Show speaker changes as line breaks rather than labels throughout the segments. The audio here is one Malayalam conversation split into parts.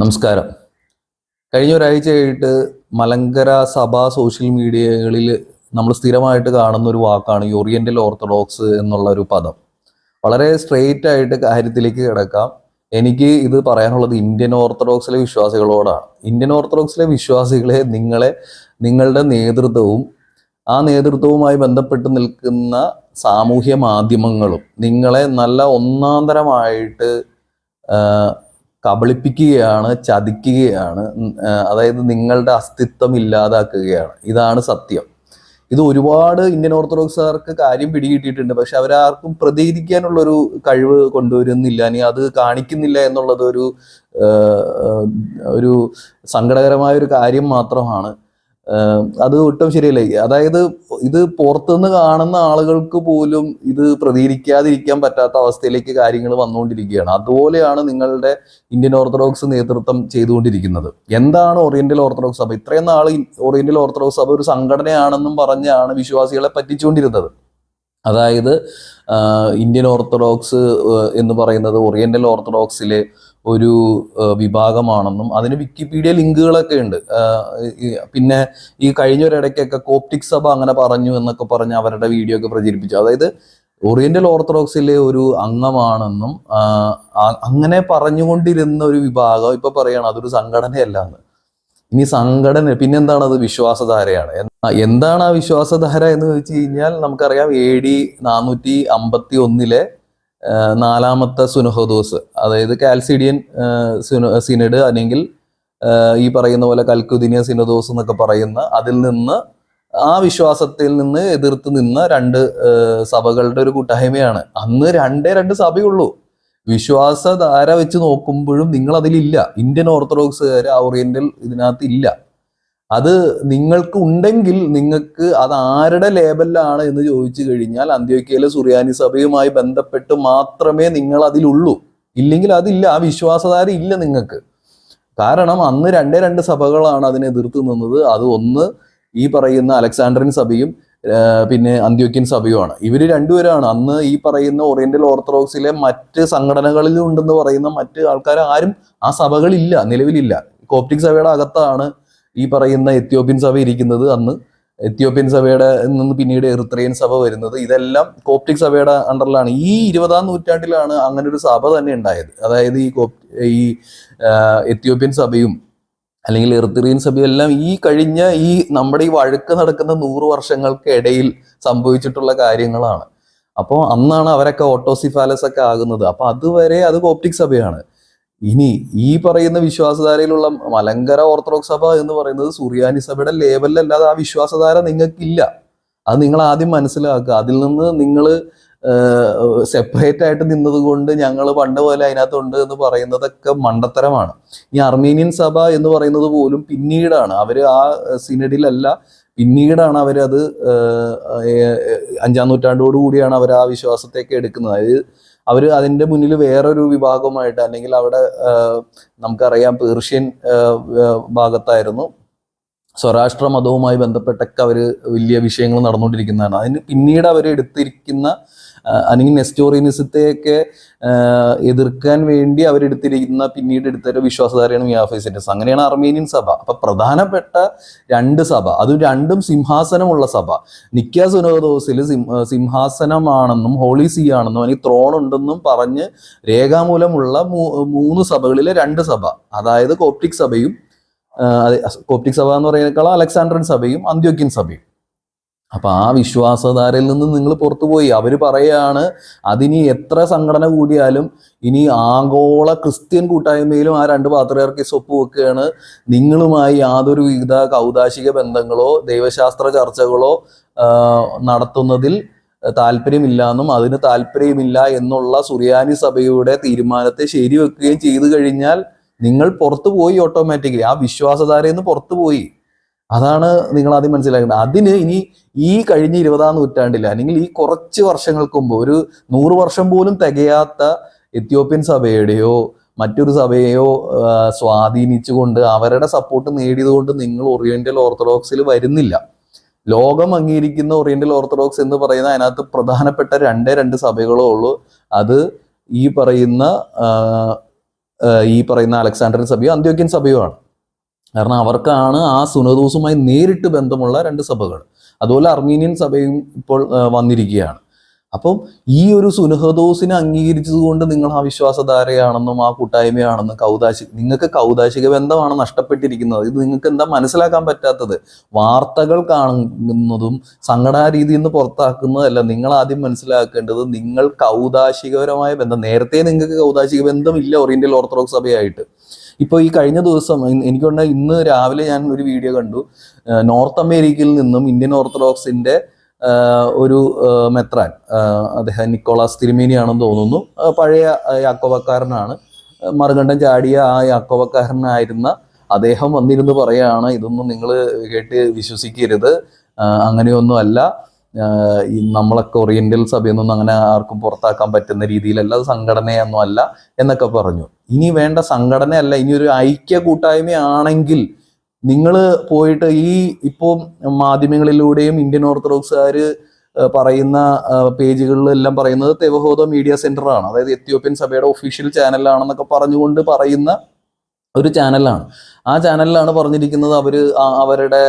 നമസ്കാരം. കഴിഞ്ഞ ഒരാഴ്ചയായിട്ട് മലങ്കര സഭ സോഷ്യൽ മീഡിയകളിൽ നമ്മൾ സ്ഥിരമായിട്ട് കാണുന്ന ഒരു വാക്കാണ് ഓറിയന്റൽ ഓർത്തഡോക്സ് എന്നുള്ള ഒരു പദം. വളരെ സ്ട്രെയിറ്റ് ആയിട്ട് കാര്യത്തിലേക്ക് കിടക്കാം. എനിക്ക് ഇത് പറയാനുള്ളത് ഇന്ത്യൻ ഓർത്തഡോക്സിലെ വിശ്വാസികളോടാണ്. ഇന്ത്യൻ ഓർത്തഡോക്സിലെ വിശ്വാസികളെ നിങ്ങളെ നിങ്ങളുടെ നേതൃത്വവും ആ നേതൃത്വവുമായി ബന്ധപ്പെട്ട് നിൽക്കുന്ന സാമൂഹ്യ മാധ്യമങ്ങളും നിങ്ങളെ നല്ല ഒന്നാന്തരമായിട്ട് കബളിപ്പിക്കുകയാണ് ചതിക്കുകയാണ് അതായത് നിങ്ങളുടെ അസ്തിത്വം ഇല്ലാതാക്കുകയാണ്. ഇതാണ് സത്യം. ഇത് ഒരുപാട് ഇന്ത്യൻ ഓർത്തഡോക്സുകാർക്ക് കാര്യം പിടികിട്ടിയിട്ടുണ്ട്. പക്ഷെ അവരാർക്കും പ്രതികരിക്കാനുള്ള ഒരു കഴിവ് കൊണ്ടുവരുന്നില്ല. ഇനി അത് കാണിക്കുന്നില്ല എന്നുള്ളത് ഒരു ഒരു സങ്കടകരമായ ഒരു കാര്യം മാത്രമാണ്. അത് ഒട്ടും ശരിയല്ല. അതായത് ഇത് പുറത്തുനിന്ന് കാണുന്ന ആളുകൾക്ക് പോലും ഇത് പ്രതികരിക്കാതിരിക്കാൻ പറ്റാത്ത അവസ്ഥയിലേക്ക് കാര്യങ്ങൾ വന്നുകൊണ്ടിരിക്കുകയാണ്. അതുപോലെയാണ് നിങ്ങളുടെ ഇന്ത്യൻ ഓർത്തഡോക്സ് നേതൃത്വം ചെയ്തുകൊണ്ടിരിക്കുന്നത്. എന്താണ് ഓറിയന്റൽ ഓർത്തഡോക്സ് സഭ ഇത്രയും നാൾ ഓറിയന്റൽ ഓർത്തഡോക്സ് സഭ ഒരു സംഘടനയാണെന്നും പറഞ്ഞാണ് വിശ്വാസികളെ പറ്റിച്ചുകൊണ്ടിരുന്നത്. അതായത് ഇന്ത്യൻ ഓർത്തഡോക്സ് എന്ന് പറയുന്നത് ഓറിയന്റൽ ഓർത്തഡോക്സിലെ ഒരു വിഭാഗമാണെന്നും അതിന് വിക്കിപീഡിയ ലിങ്കുകളൊക്കെ ഉണ്ട്. പിന്നെ ഈ കഴിഞ്ഞ ഒരിടയ്ക്കൊക്കെ കോപ്റ്റിക് സഭ അങ്ങനെ പറഞ്ഞു എന്നൊക്കെ പറഞ്ഞ് അവരുടെ വീഡിയോ ഒക്കെ പ്രചരിപ്പിച്ചു. അതായത് ഓറിയന്റൽ ഓർത്തഡോക്സിലെ ഒരു അംഗമാണെന്നും അങ്ങനെ പറഞ്ഞുകൊണ്ടിരുന്ന ഒരു വിഭാഗം ഇപ്പൊ പറയാണ് അതൊരു സംഘടനയല്ല എന്ന്. ഇനി സംഘടന പിന്നെന്താണ് അത് വിശ്വാസധാരയാണ്? എന്താണ് ആ വിശ്വാസധാര എന്ന് വെച്ച് കഴിഞ്ഞാൽ നമുക്കറിയാം എ ഡി നാനൂറ്റി അമ്പത്തി ഒന്നിലെ നാലാമത്തെ സുനഹദോസ് അതായത് കാൽസിഡിയൻ സിനഡ് അല്ലെങ്കിൽ ഈ പറയുന്ന പോലെ കൽക്കുദിനിയ സിനദോസ് എന്നൊക്കെ പറയുന്ന അതിൽ നിന്ന് ആ വിശ്വാസത്തിൽ നിന്ന് എതിർത്ത് നിന്ന രണ്ട് സഭകളുടെ ഒരു കൂട്ടായ്മയാണ്. അന്ന് രണ്ടേ രണ്ട് സഭയുള്ളൂ. വിശ്വാസധാര വെച്ച് നോക്കുമ്പോഴും നിങ്ങൾ അതിലില്ല ഇന്ത്യൻ ഓർത്തഡോക്സുകാർ ഓറിയന്റൽ ഇതിനകത്ത് ഇല്ല. അത് നിങ്ങൾക്ക് ഉണ്ടെങ്കിൽ നിങ്ങൾക്ക് അത് ആരുടെ ലേബലിലാണ് എന്ന് ചോദിച്ചു കഴിഞ്ഞാൽ അന്ത്യോക്കയിലെ സുറിയാനി സഭയുമായി ബന്ധപ്പെട്ട് മാത്രമേ നിങ്ങൾ അതിലുള്ളൂ. ഇല്ലെങ്കിൽ അതില്ല ആ വിശ്വാസധാര ഇല്ല നിങ്ങൾക്ക്. കാരണം അന്ന് രണ്ടേ രണ്ട് സഭകളാണ് അതിനെ എതിർത്ത് നിന്നത്. അത് ഒന്ന് ഈ പറയുന്ന അലക്സാണ്ടറിൻ സഭയും പിന്നെ അന്ത്യോക്യൻ സഭയുമാണ്. ഇവർ രണ്ടുപേരാണ്. അന്ന് ഈ പറയുന്ന ഓറിയന്റൽ ഓർത്തഡോക്സിലെ മറ്റ് സംഘടനകളിലും ഉണ്ടെന്ന് പറയുന്ന മറ്റ് ആൾക്കാർ ആരും ആ സഭകളില്ല നിലവിലില്ല. കോപ്റ്റിക് സഭയുടെ അകത്താണ് ഈ പറയുന്ന എത്യോപ്യൻ സഭ ഇരിക്കുന്നത് അന്ന്. എത്യോപ്യൻ സഭയുടെ നിന്ന് പിന്നീട് എറിത്രയൻ സഭ വരുന്നത്. ഇതെല്ലാം കോപ്റ്റിക് സഭയുടെ അണ്ടറിലാണ്. ഈ ഇരുപതാം നൂറ്റാണ്ടിലാണ് അങ്ങനെ ഒരു സഭ തന്നെ ഉണ്ടായത്. അതായത് ഈ കോപ് ഈ എത്യോപ്യൻ സഭയും അല്ലെങ്കിൽ എറിത്രിയൻ സഭയും എല്ലാം ഈ കഴിഞ്ഞ ഈ നമ്മുടെ ഈ വഴക്ക് നടക്കുന്ന നൂറ് വർഷങ്ങൾക്ക് ഇടയിൽ സംഭവിച്ചിട്ടുള്ള കാര്യങ്ങളാണ്. അപ്പോൾ അന്നാണ് അവരൊക്കെ ഓട്ടോസിഫാലസ് ഒക്കെ ആകുന്നത്. അപ്പൊ അതുവരെ അത് കോപ്റ്റിക് സഭയാണ്. ഇനി ഈ പറയുന്ന വിശ്വാസധാരയിലുള്ള മലങ്കര ഓർത്തഡോക്സ് സഭ എന്ന് പറയുന്നത് സുറിയാനി സഭയുടെ ലേബലിലല്ലാതെ ആ വിശ്വാസധാര നിങ്ങൾക്കില്ല. അത് നിങ്ങൾ ആദ്യം മനസ്സിലാക്കുക. അതിൽ നിന്ന് നിങ്ങൾ സെപ്പറേറ്റ് ആയിട്ട് നിന്നത് കൊണ്ട് ഞങ്ങൾ പണ്ട് പോലെ അതിനകത്തുണ്ട് എന്ന് പറയുന്നതൊക്കെ മണ്ടത്തരമാണ്. ഈ അർമീനിയൻ സഭ എന്ന് പറയുന്നത് പോലും പിന്നീടാണ്. അവർ ആ സിനഡിലല്ല പിന്നീടാണ് അവരത് അഞ്ചാം നൂറ്റാണ്ടോടു കൂടിയാണ് അവർ ആ വിശ്വാസത്തേക്ക് എടുക്കുന്നത്. അതായത് അവർ അതിന്റെ മുന്നിൽ വേറൊരു വിഭാഗമായിട്ട് അല്ലെങ്കിൽ അവിടെ നമുക്കറിയാം പേർഷ്യൻ ഭാഗത്തായിരുന്നു. സ്വരാഷ്ട്ര മതവുമായി ബന്ധപ്പെട്ടൊക്കെ അവർ വലിയ വിഷയങ്ങൾ നടന്നുകൊണ്ടിരിക്കുന്നതാണ്. അതിന് പിന്നീട് അവർ എടുത്തിരിക്കുന്ന അല്ലെങ്കിൽ നെസ്റ്റോറിയനിസത്തെയൊക്കെ എതിർക്കാൻ വേണ്ടി അവരെടുത്തിരിക്കുന്ന പിന്നീട് എടുത്തൊരു വിശ്വാസധാരയാണ് മിയാഫൈസിന്റെ അങ്ങനെയാണ് അർമേനിയൻ സഭ. അപ്പൊ പ്രധാനപ്പെട്ട രണ്ട് സഭ. അത് രണ്ടും സിംഹാസനമുള്ള സഭ. നിക്ക സുനോദോസിൽ സിംഹാസനമാണെന്നും ഹോളി സി ആണെന്നും അല്ലെങ്കിൽ ത്രോൺ ഉണ്ടെന്നും പറഞ്ഞ് രേഖാമൂലമുള്ള മൂന്ന് സഭകളിലെ രണ്ട് സഭ. അതായത് കോപ്റ്റിക് സഭയും കോപ്റ്റിക് സഭ എന്ന് പറയുന്നേക്കാളും അലക്സാണ്ട്രൻ സഭയും അന്ത്യോക്യൻ സഭയും. അപ്പൊ ആ വിശ്വാസധാരയിൽ നിന്ന് നിങ്ങൾ പുറത്തുപോയി അവർ പറയുകയാണ് അതിനി എത്ര സംഘടന കൂടിയാലും ഇനി ആഗോള ക്രിസ്ത്യൻ കൂട്ടായ്മയിലും ആ രണ്ട് പാത്രകാർക്ക് ഒപ്പുവെക്കുകയാണ് നിങ്ങളുമായി യാതൊരു വിധ കൗതാശിക ബന്ധങ്ങളോ ദൈവശാസ്ത്ര ചർച്ചകളോ നടത്തുന്നതിൽ താല്പര്യമില്ല എന്നും അതിന് താല്പര്യമില്ല എന്നുള്ള സുറിയാനി സഭയുടെ തീരുമാനത്തെ ശരിവെക്കുകയും ചെയ്തു കഴിഞ്ഞാൽ നിങ്ങൾ പുറത്തു പോയി ഓട്ടോമാറ്റിക്കലി ആ വിശ്വാസധാരയിൽ നിന്ന് പുറത്തു പോയി. അതാണ് നിങ്ങൾ ആദ്യം മനസ്സിലാക്കേണ്ടത്. അതിന് ഇനി ഈ കഴിഞ്ഞ ഇരുപതാം നൂറ്റാണ്ടിൽ അല്ലെങ്കിൽ ഈ കുറച്ച് വർഷങ്ങൾക്ക് മുമ്പ് ഒരു നൂറ് വർഷം പോലും തികയാത്ത എത്യോപ്യൻ സഭയുടെയോ മറ്റൊരു സഭയെയോ സ്വാധീനിച്ചുകൊണ്ട് അവരുടെ സപ്പോർട്ട് നേടിയതുകൊണ്ട് നിങ്ങൾ ഓറിയന്റൽ ഓർത്തഡോക്സിൽ വരുന്നില്ല. ലോകം അംഗീകരിക്കുന്ന ഓറിയന്റൽ ഓർത്തഡോക്സ് എന്ന് പറയുന്ന അതിനകത്ത് പ്രധാനപ്പെട്ട രണ്ടേ രണ്ട് സഭകളേ ഉള്ളൂ. അത് ഈ പറയുന്ന ഈ പറയുന്ന അലക്സാണ്ടർ സഭയോ അന്ത്യോക്യൻ സഭയോ ആണ്. കാരണം അവർക്കാണ് ആ സുനദോസുമായി നേരിട്ട് ബന്ധമുള്ള രണ്ട് സഭകൾ. അതുപോലെ അർമീനിയൻ സഭയും ഇപ്പോൾ വന്നിരിക്കുകയാണ്. അപ്പം ഈ ഒരു സുനഹദോസിനെ അംഗീകരിച്ചതുകൊണ്ട് നിങ്ങൾ ആ വിശ്വാസധാരയാണെന്നും ആ കൂട്ടായ്മയാണെന്നും കൗതാശി നിങ്ങൾക്ക് കൗതാശിക ബന്ധമാണ് നഷ്ടപ്പെട്ടിരിക്കുന്നത്. ഇത് നിങ്ങൾക്ക് എന്താ മനസ്സിലാക്കാൻ പറ്റാത്തത്? വാർത്തകൾ കാണുന്നതും സംഘടനാ രീതിയിൽ നിന്ന് പുറത്താക്കുന്നതല്ല നിങ്ങൾ ആദ്യം മനസ്സിലാക്കേണ്ടത്. നിങ്ങൾ കൗതാശികപരമായ ബന്ധം നേരത്തെ നിങ്ങൾക്ക് കൗതാശിക ബന്ധമില്ല ഓറിയന്റൽ ഓർത്തഡോക്സ് സഭയായിട്ട്. ഇപ്പോൾ ഈ കഴിഞ്ഞ ദിവസം എനിക്ക് തോന്നുന്നു ഇന്ന് രാവിലെ ഞാൻ ഒരു വീഡിയോ കണ്ടു. നോർത്ത് അമേരിക്കയിൽ നിന്നും ഇന്ത്യൻ ഓർത്തഡോക്സിന്റെ ഒരു മെത്രാൻ അദ്ദേഹം നിക്കോളാസ് തിരുമേനിയാണെന്ന് തോന്നുന്നു. പഴയ യാക്കോവക്കാരനാണ് മറുകണ്ഠം ചാടിയ ആ യാക്കോവക്കാരനായിരുന്ന അദ്ദേഹം വന്നിരുന്ന് പറയാണ് ഇതൊന്നും നിങ്ങൾ കേട്ട് വിശ്വസിക്കരുത്. അങ്ങനെയൊന്നും അല്ല. നമ്മളൊക്കെ ഓറിയന്റൽ സഭയൊന്നും അങ്ങനെ ആർക്കും പുറത്താക്കാൻ പറ്റുന്ന രീതിയിലല്ല അത് സംഘടനയൊന്നും അല്ല എന്നൊക്കെ പറഞ്ഞു. ഇനി വേണ്ട സംഘടനയല്ല ഇനി ഒരു ഐക്യ കൂട്ടായ്മയാണെങ്കിൽ നിങ്ങൾ പോയിട്ട് ഈ ഇപ്പോൾ മാധ്യമങ്ങളിലൂടെയും ഇന്ത്യൻ ഓർത്തഡോക്സുകാർ പറയുന്ന പേജുകളിലെല്ലാം പറയുന്നത് തെവഹോദ മീഡിയ സെന്റർ ആണ് അതായത് എത്യോപ്യൻ സഭയുടെ ഒഫീഷ്യൽ ചാനലാണെന്നൊക്കെ പറഞ്ഞുകൊണ്ട് പറയുന്ന ഒരു ചാനലാണ്. ആ ചാനലിലാണ് പറഞ്ഞിരിക്കുന്നത് അവർ അവരുടെ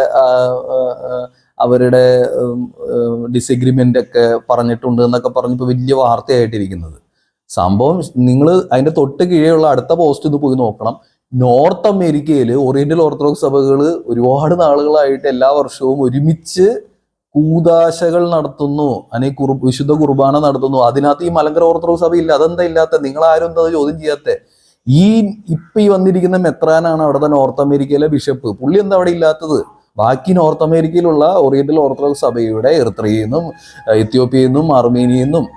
അവരുടെ ഡിസഗ്രിമെന്റ് ഒക്കെ പറഞ്ഞിട്ടുണ്ട് എന്നൊക്കെ പറഞ്ഞപ്പോൾ വലിയ വാർത്തയായിട്ടിരിക്കുന്നത്. സംഭവം നിങ്ങൾ അതിന്റെ തൊട്ട് കീഴെയുള്ള അടുത്ത പോസ്റ്റ് ഇത് പോയി നോക്കണം. നോർത്ത് അമേരിക്കയിൽ ഓറിയന്റൽ ഓർത്തഡോക്സ് സഭകൾ ഒരുപാട് നാളുകളായിട്ട് എല്ലാ വർഷവും ഒരുമിച്ച് കൂതാശകൾ നടത്തുന്നു. അല്ലെങ്കിൽ കുറു വിശുദ്ധ കുർബാന നടത്തുന്നു. അതിനകത്ത് ഈ മലങ്കര ഓർത്തഡോക്സ് സഭ ഇല്ല. അതെന്താ ഇല്ലാത്ത? നിങ്ങൾ ആരും എന്താ ചോദ്യം ചെയ്യാത്ത? ഈ ഇപ്പൊ ഈ വന്നിരിക്കുന്ന മെത്രാനാണ് അവിടുത്തെ നോർത്ത് അമേരിക്കയിലെ ബിഷപ്പ് പുള്ളി എന്താ അവിടെ ഇല്ലാത്തത്? ബാക്കി നോർത്ത് അമേരിക്കയിലുള്ള ഓറിയന്റൽ ഓർത്തഡോക്സ് സഭയുടെ എറിത്രയിൽ നിന്നും എത്യോപ്യയിൽ നിന്നും നിന്നും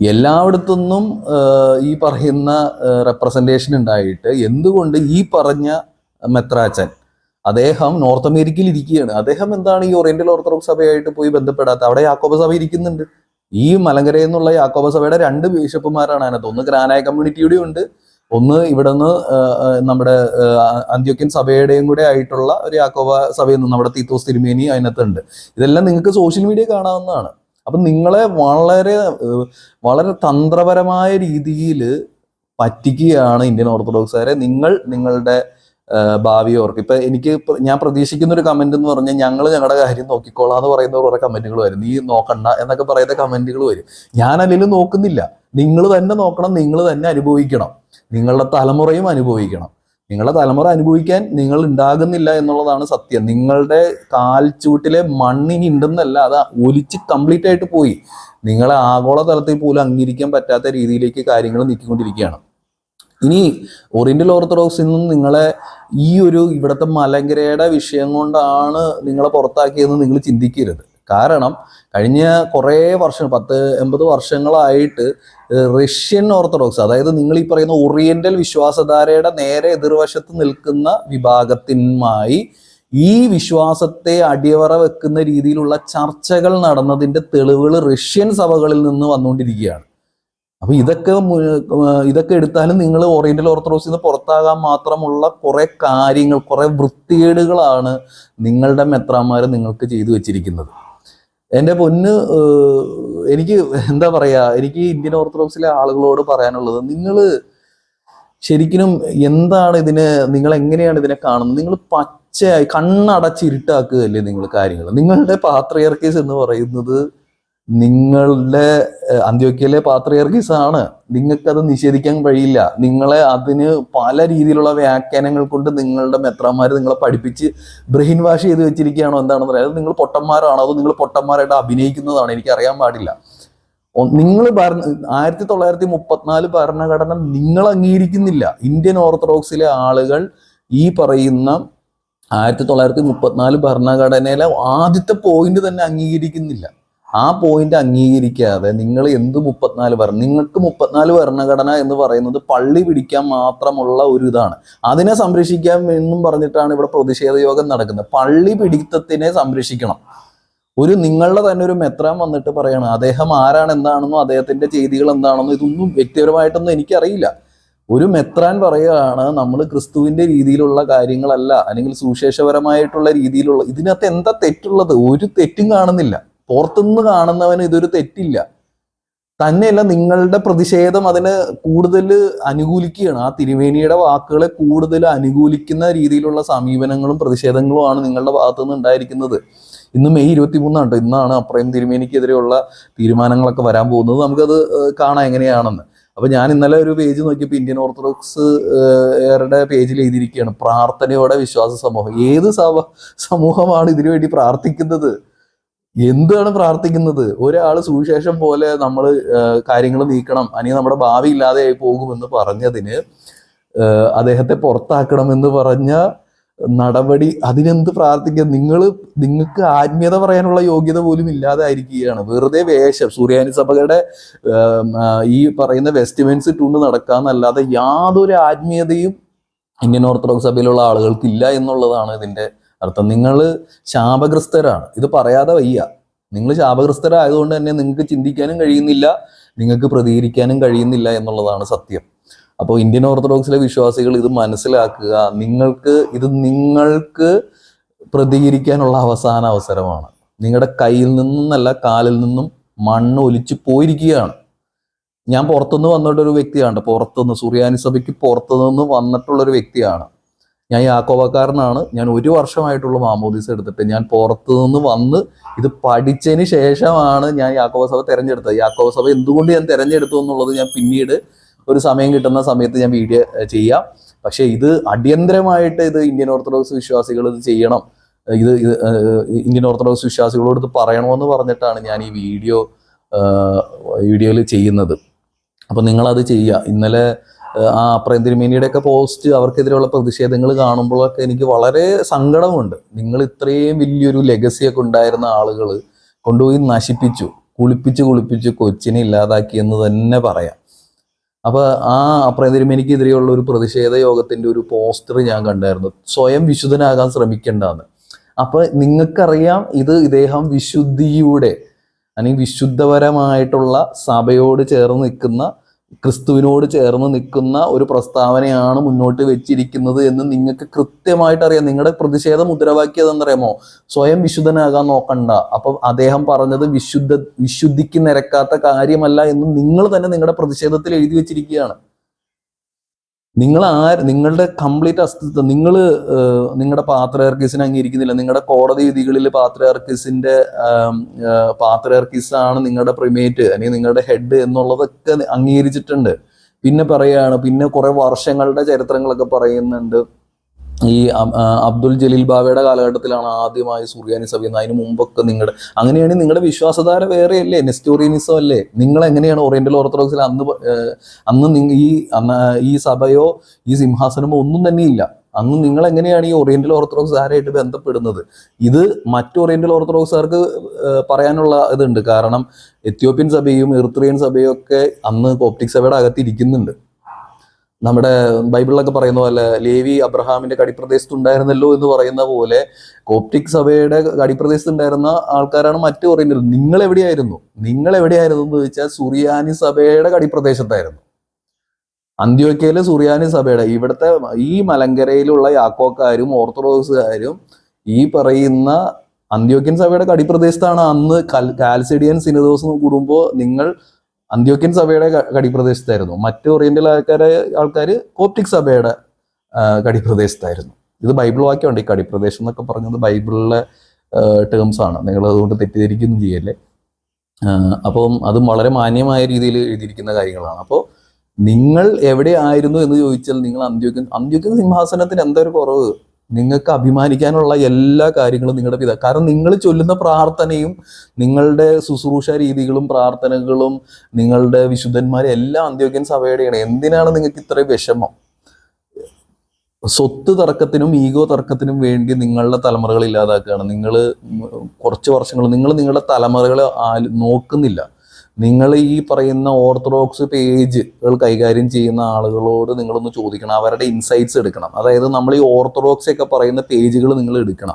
എല്ലായിടത്തുനിന്നും ഈ പറയുന്ന റെപ്രസെന്റേഷൻ ഉണ്ടായിട്ട് എന്തുകൊണ്ട് ഈ പറഞ്ഞ മെത്രാച്ചൻ അദ്ദേഹം നോർത്ത് അമേരിക്കയിൽ ഇരിക്കുകയാണ്? അദ്ദേഹം എന്താണ് ഈ ഓറിയന്റൽ ഓർത്തഡോക്സ് സഭയായിട്ട് പോയി ബന്ധപ്പെടാത്ത? അവിടെ യാക്കോബ സഭ ഇരിക്കുന്നുണ്ട്. ഈ മലങ്കരയിൽ നിന്നുള്ള യാക്കോബ സഭയുടെ രണ്ട് ബിഷപ്പുമാരാണ് അതിനകത്ത്. ഒന്ന് ഗ്രാനായ കമ്മ്യൂണിറ്റിയുടെ ഉണ്ട് ഒന്ന് ഇവിടെ നിന്ന് നമ്മുടെ അന്ത്യോക്യൻ സഭയുടെയും കൂടെ ആയിട്ടുള്ള ഒരു യാക്കോബ സഭയിൽ നിന്ന് നമ്മുടെ തീത്തോസ് തിരുമേനി അതിനകത്തുണ്ട്. ഇതെല്ലാം നിങ്ങൾക്ക് സോഷ്യൽ മീഡിയ കാണാവുന്നതാണ്. അപ്പൊ നിങ്ങളെ വളരെ വളരെ തന്ത്രപരമായ രീതിയിൽ പറ്റിക്കുകയാണ് ഇന്ത്യൻ ഓർത്തഡോക്സുകാരെ. നിങ്ങൾ നിങ്ങളുടെ ഭാവി ഓർക്ക്. ഇപ്പൊ എനിക്ക് ഞാൻ പ്രതീക്ഷിക്കുന്ന ഒരു കമന്റ് എന്ന് പറഞ്ഞാൽ ഞങ്ങൾ ഞങ്ങളുടെ കാര്യം നോക്കിക്കോളാം എന്ന് പറയുന്ന കുറെ കമന്റുകൾ വരും. നീ നോക്കണ്ട എന്നൊക്കെ പറയുന്ന കമന്റുകൾ വരും. ഞാൻ അല്ലെങ്കിലും നോക്കുന്നില്ല. നിങ്ങൾ തന്നെ നോക്കണം നിങ്ങൾ തന്നെ അനുഭവിക്കണം. നിങ്ങളുടെ തലമുറയും അനുഭവിക്കണം. നിങ്ങളുടെ തലമുറ അനുഭവിക്കാൻ നിങ്ങൾ ഉണ്ടാകുന്നില്ല എന്നുള്ളതാണ് സത്യം. നിങ്ങളുടെ കാൽച്ചൂട്ടിലെ മണ്ണിനി ഉണ്ടെന്നല്ല അത് ഒലിച്ച് കംപ്ലീറ്റ് ആയിട്ട് പോയി. നിങ്ങളെ ആഗോള തലത്തിൽ പോലും അംഗീകരിക്കാൻ പറ്റാത്ത രീതിയിലേക്ക് കാര്യങ്ങൾ നീക്കിക്കൊണ്ടിരിക്കുകയാണ്. ഇനി ഓറിയന്റൽ ഓർത്തഡോക്സിൽ നിന്നും നിങ്ങളെ ഈ ഒരു ഇവിടുത്തെ മലങ്കരയുടെ വിഷയം കൊണ്ടാണ് നിങ്ങളെ പുറത്താക്കിയതെന്ന് നിങ്ങൾ ചിന്തിക്കരുത്. കാരണം കഴിഞ്ഞ കുറേ വർഷം പത്ത് എൺപത് വർഷങ്ങളായിട്ട് റഷ്യൻ ഓർത്തഡോക്സ് അതായത് നിങ്ങൾ ഈ പറയുന്ന ഓറിയന്റൽ വിശ്വാസധാരയുടെ നേരെ എതിർവശത്ത് നിൽക്കുന്ന വിഭാഗത്തിനുമായി ഈ വിശ്വാസത്തെ അടിയറ വെക്കുന്ന രീതിയിലുള്ള ചർച്ചകൾ നടന്നതിന്റെ തെളിവുകൾ റഷ്യൻ സഭകളിൽ നിന്ന് വന്നുകൊണ്ടിരിക്കുകയാണ്. അപ്പൊ ഇതൊക്കെ ഇതൊക്കെ എടുത്താലും നിങ്ങൾ ഓറിയന്റൽ ഓർത്തഡോക്സിൽ നിന്ന് പുറത്താകാൻ മാത്രമുള്ള കുറെ കാര്യങ്ങൾ കുറെ വൃത്തികേടുകളാണ് നിങ്ങളുടെ മെത്രാന്മാർ നിങ്ങൾക്ക് ചെയ്തു വെച്ചിരിക്കുന്നത്. എന്റെ പൊന്ന് എനിക്ക് എന്താ പറയാ എനിക്ക് ഇന്ത്യൻ ഓർത്തഡോക്സിലെ ആളുകളോട് പറയാനുള്ളത് നിങ്ങൾ ശരിക്കും എന്താണ് ഇതിന് നിങ്ങൾ എങ്ങനെയാണ് ഇതിനെ കാണുന്നത്? നിങ്ങൾ പച്ചയായി കണ്ണടച്ചിരുട്ടാക്കുകയല്ലേ നിങ്ങൾ കാര്യങ്ങൾ. നിങ്ങളുടെ പാത്രയർക്കീസ് എന്ന് പറയുന്നത് നിങ്ങളുടെ അന്ത്യോക്കിയയിലെ പാത്രയർക്കീസ് ആണ് നിങ്ങൾക്കത് നിഷേധിക്കാൻ കഴിയില്ല. നിങ്ങളെ അതിന് പല രീതിയിലുള്ള വ്യാഖ്യാനങ്ങൾ കൊണ്ട് നിങ്ങളുടെ മെത്രാമാർ നിങ്ങളെ പഠിപ്പിച്ച് ബ്രെയിൻ വാഷ് ചെയ്ത് വെച്ചിരിക്കുകയാണോ എന്താണെന്ന് പറയുന്നത് നിങ്ങൾ പൊട്ടന്മാരാണോ? അതോ നിങ്ങൾ പൊട്ടന്മാരായിട്ട് അഭിനയിക്കുന്നതാണ്. എനിക്ക് അറിയാൻ പാടില്ല നിങ്ങൾ ഭരണ ആയിരത്തി തൊള്ളായിരത്തി മുപ്പത്തിനാല് ഭരണഘടന നിങ്ങൾ അംഗീകരിക്കുന്നില്ല. ഇന്ത്യൻ ഓർത്തഡോക്സിലെ ആളുകൾ ഈ പറയുന്ന ആയിരത്തി തൊള്ളായിരത്തി മുപ്പത്തിനാല് ഭരണഘടനയിലെ ആദ്യത്തെ പോയിന്റ് തന്നെ അംഗീകരിക്കുന്നില്ല. ആ പോയിന്റ് അംഗീകരിക്കാതെ നിങ്ങൾ എന്ത് മുപ്പത്തിനാല് ഭരണ നിങ്ങൾക്ക് മുപ്പത്തിനാല് ഭരണഘടന എന്ന് പറയുന്നത് പള്ളി പിടിക്കാൻ മാത്രമുള്ള ഒരു ഇതാണ്. അതിനെ സംരക്ഷിക്കാൻ എന്നും പറഞ്ഞിട്ടാണ് ഇവിടെ പ്രതിഷേധ യോഗം നടക്കുന്നത്. പള്ളി പിടിത്തത്തിനെ സംരക്ഷിക്കണം. ഒരു നിങ്ങളുടെ തന്നെ ഒരു മെത്രാൻ വന്നിട്ട് പറയണം അദ്ദേഹം ആരാണ് എന്താണെന്നോ അദ്ദേഹത്തിന്റെ ചെയ്തികൾ എന്താണെന്നോ ഇതൊന്നും വ്യക്തിപരമായിട്ടൊന്നും എനിക്കറിയില്ല. ഒരു മെത്രാൻ പറയുകയാണ് നമ്മൾ ക്രിസ്തുവിന്റെ രീതിയിലുള്ള കാര്യങ്ങളല്ല അല്ലെങ്കിൽ സുവിശേഷപരമായിട്ടുള്ള രീതിയിലുള്ള ഇതിനകത്ത് എന്താ തെറ്റുള്ളത്? ഒരു തെറ്റും കാണുന്നില്ല. പുറത്തുനിന്ന് കാണുന്നവന് ഇതൊരു തെറ്റില്ല. തന്നെയല്ല നിങ്ങളുടെ പ്രതിഷേധം അതിന് കൂടുതൽ അനുകൂലിക്കുകയാണ്. ആ തിരുവേനിയുടെ വാക്കുകളെ കൂടുതൽ അനുകൂലിക്കുന്ന രീതിയിലുള്ള സമീപനങ്ങളും പ്രതിഷേധങ്ങളുമാണ് നിങ്ങളുടെ ഭാഗത്തു നിന്ന് ഉണ്ടായിരിക്കുന്നത്. ഇന്ന് മെയ് ഇരുപത്തി മൂന്നാണ് ഇന്നാണ് അപ്രയം തിരുമേനിക്കെതിരെയുള്ള തീരുമാനങ്ങളൊക്കെ വരാൻ പോകുന്നത്. നമുക്കത് കാണാം എങ്ങനെയാണെന്ന്. അപ്പൊ ഞാൻ ഇന്നലെ ഒരു പേജ് നോക്കിയപ്പോൾ ഇന്ത്യൻ ഓർത്തഡോക്സ് യുടെ പേജിൽ എഴുതിയിരിക്കുകയാണ് പ്രാർത്ഥനയോടെ വിശ്വാസ സമൂഹം. ഏത് സമൂഹമാണ് ഇതിനു വേണ്ടി പ്രാർത്ഥിക്കുന്നത്? എന്താണ് പ്രാർത്ഥിക്കുന്നത്? ഒരാൾ സുവിശേഷം പോലെ നമ്മൾ കാര്യങ്ങൾ നീക്കണം അല്ലെങ്കിൽ നമ്മുടെ ഭാവി ഇല്ലാതെയായി പോകുമെന്ന് പറഞ്ഞതിന് അദ്ദേഹത്തെ പുറത്താക്കണമെന്ന് പറഞ്ഞ നടപടി അതിനെന്ത് പ്രാർത്ഥിക്കുക നിങ്ങൾ നിങ്ങൾക്ക് ആത്മീയത പറയാനുള്ള യോഗ്യത പോലും ഇല്ലാതെ ആയിരിക്കുകയാണ്. വെറുതെ വേഷം സൂര്യാനി സഭകളുടെ ഈ പറയുന്ന വെസ്റ്റിമെൻസ് ഇട്ടുകൊണ്ട് നടക്കാന്നല്ലാതെ യാതൊരു ആത്മീയതയും ഇന്ത്യൻ ഓർത്തഡോക്സ് സഭയിലുള്ള ആളുകൾക്ക് ഇല്ല എന്നുള്ളതാണ് ഇതിന്റെ അർത്ഥം നിങ്ങൾ ശാപഗ്രസ്തരാണ്. ഇത് പറയാതെ വയ്യ. നിങ്ങൾ ശാപഗ്രസ്തരായതുകൊണ്ട് തന്നെ നിങ്ങൾക്ക് ചിന്തിക്കാനും കഴിയുന്നില്ല നിങ്ങൾക്ക് പ്രതികരിക്കാനും കഴിയുന്നില്ല എന്നുള്ളതാണ് സത്യം. അപ്പോൾ ഇന്ത്യൻ ഓർത്തഡോക്സിലെ വിശ്വാസികൾ ഇത് മനസ്സിലാക്കുക നിങ്ങൾക്ക് ഇത് നിങ്ങൾക്ക് പ്രതികരിക്കാനുള്ള അവസാന അവസരമാണ്. നിങ്ങളുടെ കയ്യിൽ നിന്നല്ല കാലിൽ നിന്നും മണ്ണ് ഒലിച്ചു പോയിരിക്കുകയാണ്. ഞാൻ പുറത്തുനിന്ന് വന്നിട്ടൊരു വ്യക്തിയാണ്. പുറത്തുനിന്ന് സുറിയാനി സഭയ്ക്ക് പുറത്തുനിന്ന് വന്നിട്ടുള്ളൊരു വ്യക്തിയാണ്. ഞാൻ യാക്കോബക്കാരനാണ്. ഞാൻ ഒരു വർഷമായിട്ടുള്ള മാമോദീസ എടുത്തിട്ട്. ഞാൻ പുറത്തു നിന്ന് വന്ന് ഇത് പഠിച്ചതിന് ശേഷമാണ് ഞാൻ യാക്കോബ സഭ തിരഞ്ഞെടുത്തത്. യാക്കോബ സഭ എന്തുകൊണ്ട് ഞാൻ തിരഞ്ഞെടുത്തു എന്നുള്ളത് ഞാൻ പിന്നീട് ഒരു സമയം കിട്ടുന്ന സമയത്ത് ഞാൻ വീഡിയോ ചെയ്യാം. പക്ഷേ ഇത് അടിയന്തരമായിട്ട് ഇത് ഇന്ത്യൻ ഓർത്തഡോക്സ് വിശ്വാസികൾ ഇത് ചെയ്യണം. ഇത് ഇന്ത്യൻ ഓർത്തഡോക്സ് വിശ്വാസികളോട് ഇത് പറയണമെന്ന് പറഞ്ഞിട്ടാണ് ഞാൻ ഈ വീഡിയോ വീഡിയോയിൽ ചെയ്യുന്നത്. അപ്പോൾ നിങ്ങളത് ചെയ്യുക. ഇന്നലെ ആ അപ്രയം തിരുമേനിയുടെയൊക്കെ പോസ്റ്റ് അവർക്കെതിരെയുള്ള പ്രതിഷേധങ്ങൾ കാണുമ്പോഴൊക്കെ എനിക്ക് വളരെ സങ്കടമുണ്ട്. നിങ്ങൾ ഇത്രയും വലിയൊരു ലെഗസിയൊക്കെ ഉണ്ടായിരുന്ന ആളുകൾ കൊണ്ടുപോയി നശിപ്പിച്ചു കുളിപ്പിച്ച് കുളിപ്പിച്ച് കൊച്ചിനെ ഇല്ലാതാക്കി എന്ന് തന്നെ പറയാം. അപ്പൊ ആ അപ്രയം തിരുമേനിക്കെതിരെയുള്ള ഒരു പ്രതിഷേധ യോഗത്തിന്റെ ഒരു പോസ്റ്റർ ഞാൻ കണ്ടായിരുന്നു. സ്വയം വിശുദ്ധനാകാൻ ശ്രമിക്കേണ്ടെന്ന്. അപ്പൊ നിങ്ങൾക്കറിയാം ഇത് ഇദ്ദേഹം വിശുദ്ധിയുടെ അല്ലെങ്കിൽ വിശുദ്ധപരമായിട്ടുള്ള സഭയോട് ചേർന്ന് നിൽക്കുന്ന ക്രിസ്തുവിനോട് ചേർന്ന് നിൽക്കുന്ന ഒരു പ്രസ്താവനയാണ് മുന്നോട്ട് വെച്ചിരിക്കുന്നത് എന്ന് നിങ്ങൾക്ക് കൃത്യമായിട്ട് അറിയാം നിങ്ങളുടെ പ്രതിഷേധം മുദ്രാവാക്യം എന്നറിയാമോ സ്വയം വിശുദ്ധനാകാൻ നോക്കണ്ട. അപ്പം അദ്ദേഹം പറഞ്ഞത് വിശുദ്ധ വിശുദ്ധിക്ക് നിരക്കാത്ത കാര്യമല്ല എന്ന് നിങ്ങൾ തന്നെ നിങ്ങളുടെ പ്രതിഷേധത്തിൽ എഴുതി വെച്ചിരിക്കുകയാണ്. നിങ്ങൾ ആ നിങ്ങളുടെ കംപ്ലീറ്റ് അസ്തിത്വം നിങ്ങൾ നിങ്ങളുടെ പാത്രയർക്കീസിനെ അംഗീകരിക്കുന്നില്ല. നിങ്ങളുടെ കോടതി വിധികളിൽ പാത്രയർക്കീസിന്റെ പാത്രയർക്കീസ് ആണ് നിങ്ങളുടെ പ്രിമേറ്റ് അല്ലെങ്കിൽ നിങ്ങളുടെ ഹെഡ് എന്നുള്ളതൊക്കെ അംഗീകരിച്ചിട്ടുണ്ട്. പിന്നെ പറയാണ് പിന്നെ കുറെ വർഷങ്ങളുടെ ചരിത്രങ്ങളൊക്കെ പറയുന്നുണ്ട്. ഈ അബ്ദുൽ ജലീൽ ബാബയുടെ കാലഘട്ടത്തിലാണ് ആദ്യമായി സുറിയാനി സഭ എന്ന് അതിന് മുമ്പൊക്കെ നിങ്ങളുടെ അങ്ങനെയാണെങ്കിൽ നിങ്ങളുടെ വിശ്വാസധാര വേറെയല്ലേ? നെസ്റ്റോറിയനിസം അല്ലേ? നിങ്ങൾ എങ്ങനെയാണ് ഓറിയന്റൽ ഓർത്തഡോക്സിൽ അന്ന് അന്ന് ഈ ഈ സഭയോ ഈ സിംഹാസനമോ ഒന്നും തന്നെ ഇല്ല. അന്ന് നിങ്ങൾ എങ്ങനെയാണ് ഈ ഓറിയന്റൽ ഓർത്തഡോക്സ് ആരായിട്ട് ബന്ധപ്പെടുന്നത്? ഇത് മറ്റു ഓറിയന്റൽ ഓർത്തഡോക്സുകാർക്ക് പറയാനുള്ള ഇതുണ്ട്. കാരണം എത്യോപ്യൻ സഭയും എറിത്രിയൻ സഭയും ഒക്കെ അന്ന് കോപ്റ്റിക് സഭയുടെ അകത്ത് ഇരിക്കുന്നുണ്ട് നമ്മുടെ ബൈബിളിലൊക്കെ പറയുന്ന പോലെ ലേവി അബ്രഹാമിന്റെ കടിപ്രദേശത്ത് ഉണ്ടായിരുന്നല്ലോ എന്ന് പറയുന്ന പോലെ കോപ്റ്റിക് സഭയുടെ കടിപ്രദേശത്ത് ഉണ്ടായിരുന്ന ആൾക്കാരാണ് മറ്റു പറയുന്നത് നിങ്ങൾ എവിടെയായിരുന്നു? നിങ്ങൾ എവിടെയായിരുന്നു എന്ന് ചോദിച്ചാൽ സുറിയാനി സഭയുടെ കടിപ്രദേശത്തായിരുന്നു. അന്ത്യോക്കയിലെ സുറിയാനി സഭയുടെ ഇവിടുത്തെ ഈ മലങ്കരയിലുള്ള യാക്കോക്കാരും ഓർത്തഡോക്സുകാരും ഈ പറയുന്ന അന്ത്യോക്യൻ സഭയുടെ കടിപ്രദേശത്താണ്. അന്ന് കൽ- കാൽസിഡിയൻ സിനദോസ് കൂടുമ്പോൾ നിങ്ങൾ അന്ത്യോക്യൻ സഭയുടെ കടിപ്രദേശത്തായിരുന്നു. മറ്റ് ഓറിയന്റൽ ആൾക്കാരെ ആൾക്കാർ കോപ്റ്റിക് സഭയുടെ കടിപ്രദേശത്തായിരുന്നു. ഇത് ബൈബിൾ വാക്യമുണ്ട്. ഈ കടിപ്രദേശം എന്നൊക്കെ പറഞ്ഞത് ബൈബിളിലെ ടേംസ് ആണ്. നിങ്ങൾ അതുകൊണ്ട് തെറ്റിദ്ധരിക്കുന്നു ചെയ്യല്ലേ? അപ്പം അതും വളരെ മാന്യമായ രീതിയിൽ എഴുതിയിരിക്കുന്ന കാര്യങ്ങളാണ്. അപ്പോൾ നിങ്ങൾ എവിടെ ആയിരുന്നു എന്ന് ചോദിച്ചാൽ നിങ്ങൾ അന്ത്യോക്യൻ അന്ത്യോക്യൻ സിംഹാസനത്തിന് എന്തൊരു കുറവ്? നിങ്ങൾക്ക് അഭിമാനിക്കാനുള്ള എല്ലാ കാര്യങ്ങളും നിങ്ങളുടെ പിതാ കാരണം നിങ്ങൾ ചൊല്ലുന്ന പ്രാർത്ഥനയും നിങ്ങളുടെ ശുശ്രൂഷ രീതികളും പ്രാർത്ഥനകളും നിങ്ങളുടെ വിശുദ്ധന്മാരെ എല്ലാം അന്ത്യോക്യൻ സഭയുടെയാണ് എന്തിനാണ് നിങ്ങൾക്ക് ഇത്രയും വിഷമം? സ്വത്ത് തർക്കത്തിനും ഈഗോ തർക്കത്തിനും വേണ്ടി നിങ്ങളുടെ തലമുറകൾ ഇല്ലാതാക്കുകയാണ്. നിങ്ങൾ കുറച്ച് വർഷങ്ങൾ നിങ്ങൾ നിങ്ങളുടെ തലമുറകളെ നോക്കുന്നില്ല. നിങ്ങൾ ഈ പറയുന്ന ഓർത്തഡോക്സ് പേജുകൾ കൈകാര്യം ചെയ്യുന്ന ആളുകളോട് നിങ്ങളൊന്ന് ചോദിക്കണം. അവരുടെ ഇൻസൈറ്റ്സ് എടുക്കണം. അതായത് നമ്മൾ ഈ ഓർത്തഡോക്സ് ഒക്കെ പറയുന്ന പേജുകൾ നിങ്ങൾ എടുക്കണം.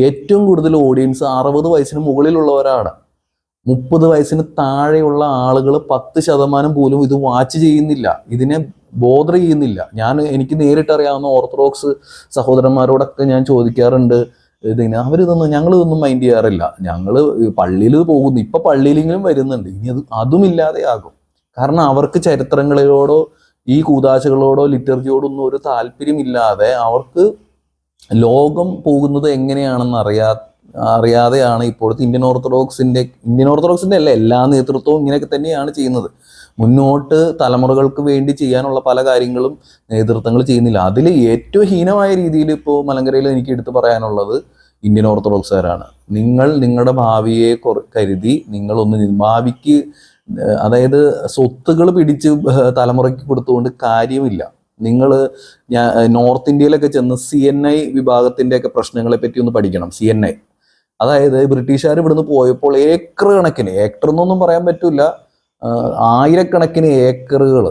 ഏറ്റവും കൂടുതൽ ഓഡിയൻസ് അറുപത് വയസ്സിന് മുകളിലുള്ളവരാണ്. മുപ്പത് വയസ്സിന് താഴെയുള്ള ആളുകൾ പത്ത് ശതമാനം പോലും ഇത് വാച്ച് ചെയ്യുന്നില്ല. ഇതിനെ ബോധർ ചെയ്യുന്നില്ല. ഞാൻ എനിക്ക് നേരിട്ടറിയാവുന്ന ഓർത്തഡോക്സ് സഹോദരന്മാരോടൊക്കെ ഞാൻ ചോദിക്കാറുണ്ട്. ഇതിന് അവരിതൊന്നും ഞങ്ങൾ ഇതൊന്നും മൈൻഡ് ചെയ്യാറില്ല. ഞങ്ങൾ പള്ളിയിൽ പോകുന്നു. ഇപ്പൊ പള്ളിയിലെങ്കിലും വരുന്നുണ്ട്. ഇനി അത് അതും ഇല്ലാതെയാകും. കാരണം അവർക്ക് ചരിത്രങ്ങളിലോടോ ഈ കൂതാശകളോടോ ലിറ്റർജിയോടൊന്നും ഒരു താല്പര്യമില്ലാതെ അവർക്ക് ലോകം പോകുന്നത് എങ്ങനെയാണെന്ന് അറിയാ അറിയാതെയാണ് ഇപ്പോഴത്തെ ഇന്ത്യൻ ഓർത്തഡോക്സിന്റെ ഇന്ത്യൻ ഓർത്തഡോക്സിന്റെ അല്ല എല്ലാ നേതൃത്വവും ഇങ്ങനെയൊക്കെ തന്നെയാണ് ചെയ്യുന്നത്. മുന്നോട്ട് തലമുറകൾക്ക് വേണ്ടി ചെയ്യാനുള്ള പല കാര്യങ്ങളും നേതൃത്വങ്ങൾ ചെയ്യുന്നില്ല. അതിൽ ഏറ്റവും ഹീനമായ രീതിയിൽ ഇപ്പോൾ മലങ്കരയിൽ എനിക്ക് എടുത്തു പറയാനുള്ളത് ഇന്ത്യൻ ഓർത്തഡോക്സുകാരാണ്. നിങ്ങൾ നിങ്ങളുടെ ഭാവിയെ കരുതി നിങ്ങളൊന്ന് ഭാവിക്ക് അതായത് സ്വത്തുകൾ പിടിച്ച് തലമുറയ്ക്ക് കൊടുത്തുകൊണ്ട് കാര്യമില്ല. നിങ്ങൾ ഞാൻ നോർത്ത് ഇന്ത്യയിലൊക്കെ ചെന്ന് സി എൻ ഐ വിഭാഗത്തിന്റെ ഒക്കെ പ്രശ്നങ്ങളെ പറ്റി ഒന്ന് പഠിക്കണം സി എൻ ഐ. അതായത് ബ്രിട്ടീഷുകാർ ഇവിടുന്ന് പോയപ്പോൾ ഏക്കർ കണക്കിന് ഏക്കർ എന്നൊന്നും പറയാൻ പറ്റില്ല ആയിരക്കണക്കിന് ഏക്കറുകൾ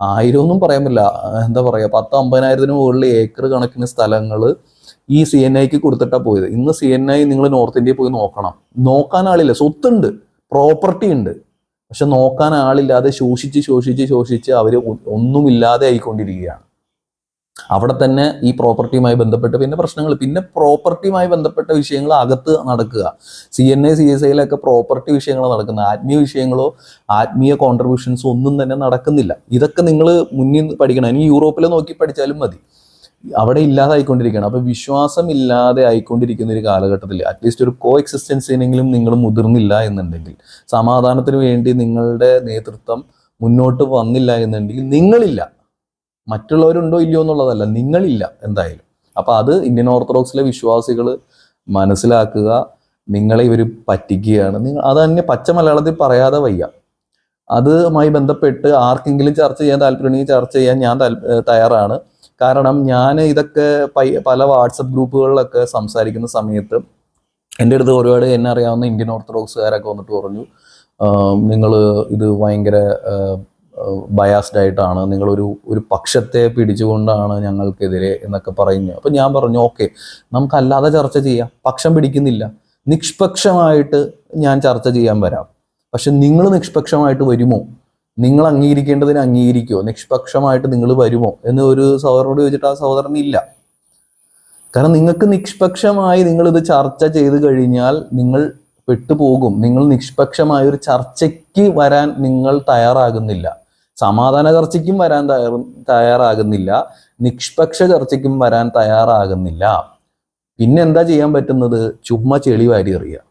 ആയിരം ഒന്നും പറയാൻ പറ്റില്ല. എന്താ പറയുക പത്ത് അമ്പതിനായിരത്തിന് മുകളിൽ ഏക്കർ കണക്കിന് സ്ഥലങ്ങൾ ഈ സി എൻ ഐക്ക് കൊടുത്തിട്ടാണ് പോയത്. ഇന്ന് സി എൻ ഐ നിങ്ങൾ നോർത്ത് ഇന്ത്യയിൽ പോയി നോക്കണം. നോക്കാൻ ആളില്ല. സ്വത്തുണ്ട് പ്രോപ്പർട്ടി ഉണ്ട്. പക്ഷെ നോക്കാൻ ആളില്ലാതെ ശോഷിച്ച് ശോഷിച്ച് ശോഷിച്ച് അവർ ഒന്നുമില്ലാതെ ആയിക്കൊണ്ടിരിക്കുകയാണ്. അവിടെ തന്നെ ഈ പ്രോപ്പർട്ടിയുമായി ബന്ധപ്പെട്ട് പിന്നെ പ്രശ്നങ്ങൾ. പിന്നെ പ്രോപ്പർട്ടിയുമായി ബന്ധപ്പെട്ട വിഷയങ്ങൾ അകത്ത് നടക്കുക. C N I C S ഐയിലൊക്കെ property വിഷയങ്ങൾ നടക്കുന്നത്. ആത്മീയ വിഷയങ്ങളോ ആത്മീയ കോൺട്രിബ്യൂഷൻസോ ഒന്നും തന്നെ നടക്കുന്നില്ല. ഇതൊക്കെ നിങ്ങൾ മുന്നിൽ പഠിക്കണം. ഇനി യൂറോപ്പിൽ നോക്കി പഠിച്ചാലും മതി. അവിടെ ഇല്ലാതായിക്കൊണ്ടിരിക്കുകയാണ്. അപ്പൊ വിശ്വാസം ഇല്ലാതെ ആയിക്കൊണ്ടിരിക്കുന്ന ഒരു കാലഘട്ടത്തിൽ അറ്റ്ലീസ്റ്റ് ഒരു കോ എക്സിസ്റ്റൻസിനെങ്കിലും നിങ്ങൾ മുതിർന്നില്ല എന്നുണ്ടെങ്കിൽ സമാധാനത്തിന് വേണ്ടി നിങ്ങളുടെ നേതൃത്വം മുന്നോട്ട് വന്നില്ല എന്നുണ്ടെങ്കിൽ നിങ്ങളില്ല. മറ്റുള്ളവരുണ്ടോ ഇല്ലയോ എന്നുള്ളതല്ല നിങ്ങളില്ല എന്തായാലും. അപ്പൊ അത് ഇന്ത്യൻ ഓർത്തഡോക്സിലെ വിശ്വാസികൾ മനസ്സിലാക്കുക നിങ്ങളെ ഇവർ പറ്റിക്കുകയാണ്. നിങ്ങൾ അത് തന്നെ പച്ച മലയാളത്തിൽ പറയാതെ വയ്യ. അതുമായി ബന്ധപ്പെട്ട് ആർക്കെങ്കിലും ചർച്ച ചെയ്യാൻ താല്പര്യമുണ്ടെങ്കിൽ ചർച്ച ചെയ്യാൻ ഞാൻ തയ്യാറാണ്. കാരണം ഞാൻ ഇതൊക്കെ പല വാട്സപ്പ് ഗ്രൂപ്പുകളിലൊക്കെ സംസാരിക്കുന്ന സമയത്ത് എന്റെ അടുത്ത് ഒരുപാട് എന്നെ അറിയാവുന്ന ഇന്ത്യൻ ഓർത്തഡോക്സുകാരൊക്കെ വന്നിട്ട് പറഞ്ഞു നിങ്ങൾ ഇത് ഭയങ്കര ബയാസ്ഡ് ആയിട്ടാണ്. നിങ്ങളൊരു ഒരു പക്ഷത്തെ പിടിച്ചുകൊണ്ടാണ് ഞങ്ങൾക്കെതിരെ എന്നൊക്കെ പറയുന്നു അപ്പം ഞാൻ പറഞ്ഞു ഓക്കെ നമുക്കല്ലാതെ ചർച്ച ചെയ്യാം. പക്ഷം പിടിക്കുന്നില്ല. നിഷ്പക്ഷമായിട്ട് ഞാൻ ചർച്ച ചെയ്യാൻ വരാം. പക്ഷെ നിങ്ങൾ നിഷ്പക്ഷമായിട്ട് വരുമോ? നിങ്ങൾ അംഗീകരിക്കേണ്ടതിന് അംഗീകരിക്കുമോ നിഷ്പക്ഷമായിട്ട് നിങ്ങൾ വരുമോ? എന്ന് ഒരു സഹോദരനോട് ചോദിച്ചിട്ട് ആ സഹോദരൻ ഇല്ല. കാരണം നിങ്ങൾക്ക് നിഷ്പക്ഷമായി നിങ്ങൾ ഇത് ചർച്ച ചെയ്ത് കഴിഞ്ഞാൽ നിങ്ങൾ പെട്ടുപോകും. നിങ്ങൾ നിഷ്പക്ഷമായ ഒരു ചർച്ചയ്ക്ക് വരാൻ നിങ്ങൾ തയ്യാറാകുന്നില്ല. സമാധാന ചർച്ചയ്ക്കും വരാൻ തയ്യാറാകുന്നില്ല. നിഷ്പക്ഷ ചർച്ചയ്ക്കും വരാൻ തയ്യാറാകുന്നില്ല. പിന്നെ എന്താ ചെയ്യാൻ പറ്റുന്നത്? ചുമ്മാ ചെളി വാരി എറിയുക.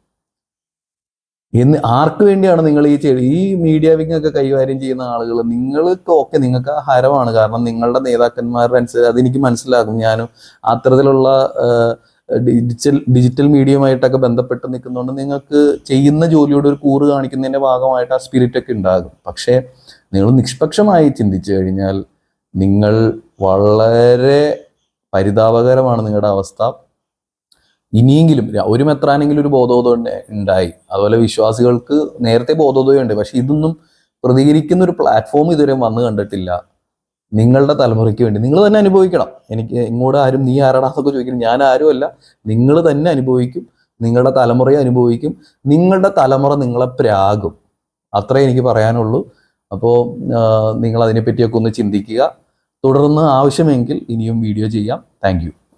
എന്ന് ആർക്ക് വേണ്ടിയാണ് നിങ്ങൾ ഈ ചെളി ഈ മീഡിയ വിങ് ഒക്കെ കൈകാര്യം ചെയ്യുന്ന ആളുകൾ നിങ്ങൾക്ക് ഓക്കെ നിങ്ങൾക്ക് ഹരമാണ്. കാരണം നിങ്ങളുടെ നേതാക്കന്മാരുടെ അനുസരിച്ച് അതെനിക്ക് മനസ്സിലാകും. ഞാനും അത്തരത്തിലുള്ള ഡിജിറ്റൽ ഡിജിറ്റൽ മീഡിയയുമായിട്ടൊക്കെ ബന്ധപ്പെട്ട് നിൽക്കുന്നതുകൊണ്ട് നിങ്ങൾക്ക് ചെയ്യുന്ന ജോലിയോട് ഒരു കൂറ് കാണിക്കുന്നതിന്റെ ഭാഗമായിട്ട് ആ സ്പിരിറ്റ് ഒക്കെ ഉണ്ടാകും. പക്ഷേ നിങ്ങൾ നിഷ്പക്ഷമായി ചിന്തിച്ചു കഴിഞ്ഞാൽ നിങ്ങൾ വളരെ പരിതാപകരമാണ് നിങ്ങളുടെ അവസ്ഥ. ഇനിയെങ്കിലും ഒരു മെത്രാനെങ്കിലും ഒരു ബോധോദയം ഉണ്ടായി. അതുപോലെ വിശ്വാസികൾക്ക് നേരത്തെ ബോധോദയം ഉണ്ട്. പക്ഷെ ഇതൊന്നും പ്രതികരിക്കുന്ന ഒരു പ്ലാറ്റ്ഫോം ഇതുവരെ വന്നു കണ്ടിട്ടില്ല. നിങ്ങളുടെ തലമുറയ്ക്ക് വേണ്ടി. നിങ്ങൾ തന്നെ അനുഭവിക്കണം. എനിക്ക് ഇങ്ങോട്ട് ആരും നീ ആരാടാന്നൊക്കെ ചോദിക്കണം. ഞാൻ ആരുമല്ല നിങ്ങൾ തന്നെ അനുഭവിക്കും. നിങ്ങളുടെ തലമുറയെ അനുഭവിക്കും. നിങ്ങളുടെ തലമുറ നിങ്ങളെ പ്രാകും അത്രേ എനിക്ക് പറയാനുള്ളൂ. അപ്പോൾ നിങ്ങൾ അതിനെപ്പറ്റിയൊക്കെ ഒന്ന് ചിന്തിക്കുക. തുടർന്ന് ആവശ്യമെങ്കിൽ ഇനിയും വീഡിയോ ചെയ്യാം. താങ്ക്